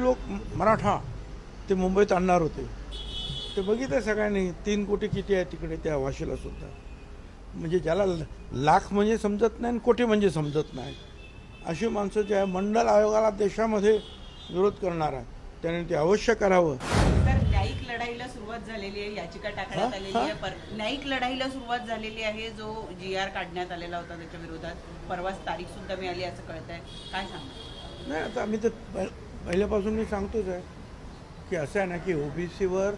लोक मराठा ते मुंबईत आणणार होते. ते बघितलं सगळ्यांनी तीन कोटी किती आहे तिकडे त्या वाशीला सुद्धा. म्हणजे ज्याला लाख म्हणजे समजत नाही आणि कोटी म्हणजे समजत नाही. अशी माणसं जे आहे मंडल आयोगाला देशामध्ये विरोध करणार आहे त्याने ते अवश्य करावं. तर न्यायिक लढाईला सुरुवात झालेली आहे याचिका टाकण्यात? आलेली? आहे. पर- न्यायिक लढाईला सुरुवात झालेली आहे जो जी आर काढण्यात आलेला होता त्याच्या विरोधात. परवाच तारीख सुद्धा मिळाली असं कळत आहे काय सांगा नाही आता आम्ही तर पहिल्यापासून मी सांगतोच आहे की असं आहे ना की ओबीसीवर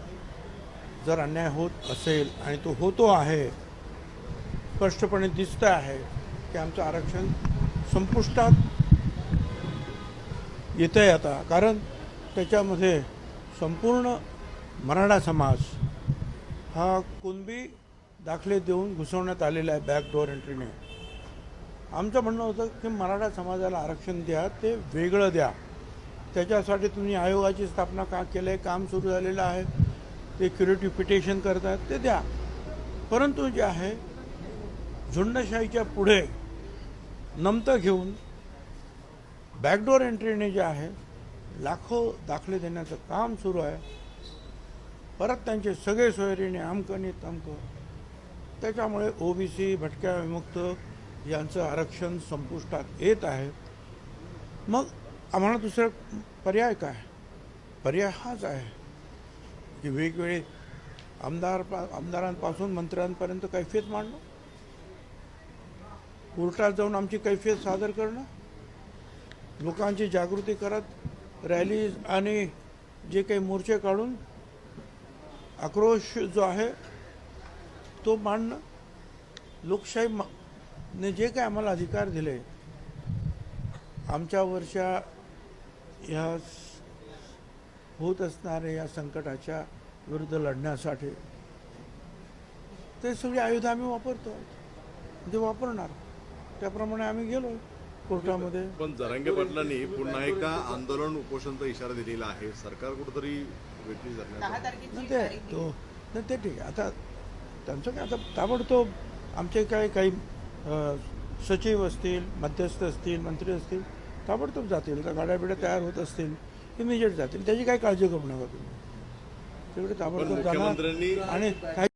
जर अन्याय होत असेल आणि तो होतो आहे स्पष्टपणे दिसतं आहे की आमचं आरक्षण संपुष्टात येतं आहे आता. कारण त्याच्यामध्ये संपूर्ण मराठा समाज हा कुणबी दाखले देऊन घुसवण्यात आलेला आहे बॅकडोअर एंट्रीने आमचं म्हणणं होतं की मराठा समाजाला आरक्षण द्या ते वेगळं द्या. त्याच्यासाठी तुम्ही आयोगाची स्थापना का केलं आहे काम सुरू झालेलं आहे ते क्युरेटिव्ह पिटिशन करतात ते द्या. परंतु जे आहे झुंडशाहीच्या पुढे नमतं घेऊन बॅकडोर एंट्रीने जे आहे लाखो दाखले देण्याचं काम सुरू आहे. परत त्यांचे सगळे सोयरीने अमकं तमकं. त्याच्यामुळे ओबीसी भटक्या विमुक्त यांचं आरक्षण संपुष्टात येत आहे. मग आम्हाला दुसरा पर्याय काय? पर्याय हाच आहे की वेगवेगळे आमदार आमदारांपासून मंत्र्यांपर्यंत कैफियत मांडणं. कोर्टात जाऊन आमची कैफियत सादर करणं. लोकांची जागृती करत रॅलीज आणि जे काही मोर्चे काढून आक्रोश जो आहे तो मांडणं. लोकशाही ने जे काही आम्हाला अधिकार दिले आमच्यावरच्या या स- होत असणाऱ्या या संकटाच्या विरुद्ध लढण्यासाठी ते सगळी आयुधं आम्ही वापरतो. ते वापरणार. त्याप्रमाणे आम्ही गेलो कोर्टामध्ये. पण जरांगे पाटलांनी पुन्हा एकदा आंदोलन उपोषणचा इशारा दिलेला आहे. सरकार कुठेतरी वेगळी ते तारीख तो नाही ते ठीक आहे. आता त्यांचं काय आता ताबडतोब आमचे काय काही सचिव असतील मध्यस्थ असतील मंत्री असतील ताबडतोब जातील तर गाड्या बिड्या तयार होत असतील इमिजिएट जातील त्याची काही काळजी करू नका तुम्ही? तेवढे ताबडतोब जाणार आणि काही